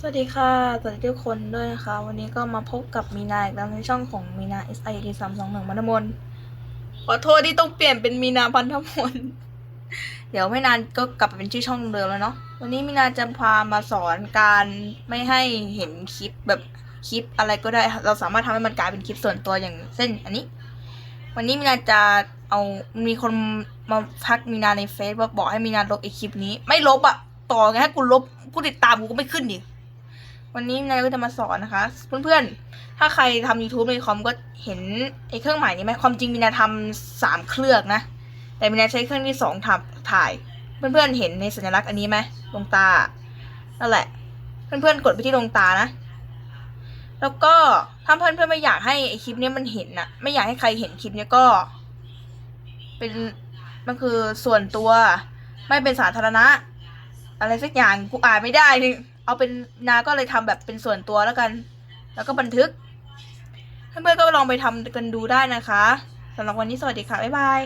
สวัสดีค่ะสวัสดีทุกคนด้วยนะคะ วันนี้ก็มาพบกับมีนาอีกแล้วในช่องของมีนา S I D สามสองหนึ่งพันธมนขอโทษที่ต้องเปลี่ยนเป็นมีนาพันธมนเดี๋ยวไม่นานก็กลับไปเป็นชื่อช่องเดิมแล้วเนาะวันนี้มีนาจะพามาสอนการไม่ให้เห็นคลิปแบบคลิปอะไรก็ได้ เราสามารถทำให้มันกลายเป็นคลิปส่วนตัวอย่างเช่นอันนี้ วันนี้มีนาจะเอามีคนมาทักมีนาในเฟซว่าบอกให้มีนาลบไอคลิปนี้ ไม่ลบอะต่อไงให้กูลบผู้ติดตามกูก็ไม่ขึ้นดิ วันนี้นายก็จะมาสอนนะคะ เพื่อนๆ ถ้าใครทำ YouTube ในคอมก็เห็นไอ้เครื่องหมายนี้ไหมความจริงมีนาทำสามเครื่องนะ แต่มีนาใช้เครื่องที่สองทำถ่าย เพื่อนๆ เห็นในสัญลักษณ์อันนี้ไหมดวงตา นั่นแหละ เพื่อนๆ กดไปที่ดวงตานะ แล้วก็ถ้าเพื่อนๆ ไม่อยากให้ไอคลิปนี้มันเห็นนะไม่อยากให้ใครเห็นคลิปนี้ก็ เป็นมันคือส่วนตัว ไม่เป็นสาธารณะ อะไรสักอย่างกูอ่านไม่ได้นี่ เอาเป็นนาก็เลยทำแบบเป็นส่วนตัวแล้วกัน แล้วก็บันทึกเพื่อนๆก็ลองไปทำกันดูได้นะคะสำหรับวันนี้สวัสดีค่ะบ๊ายบาย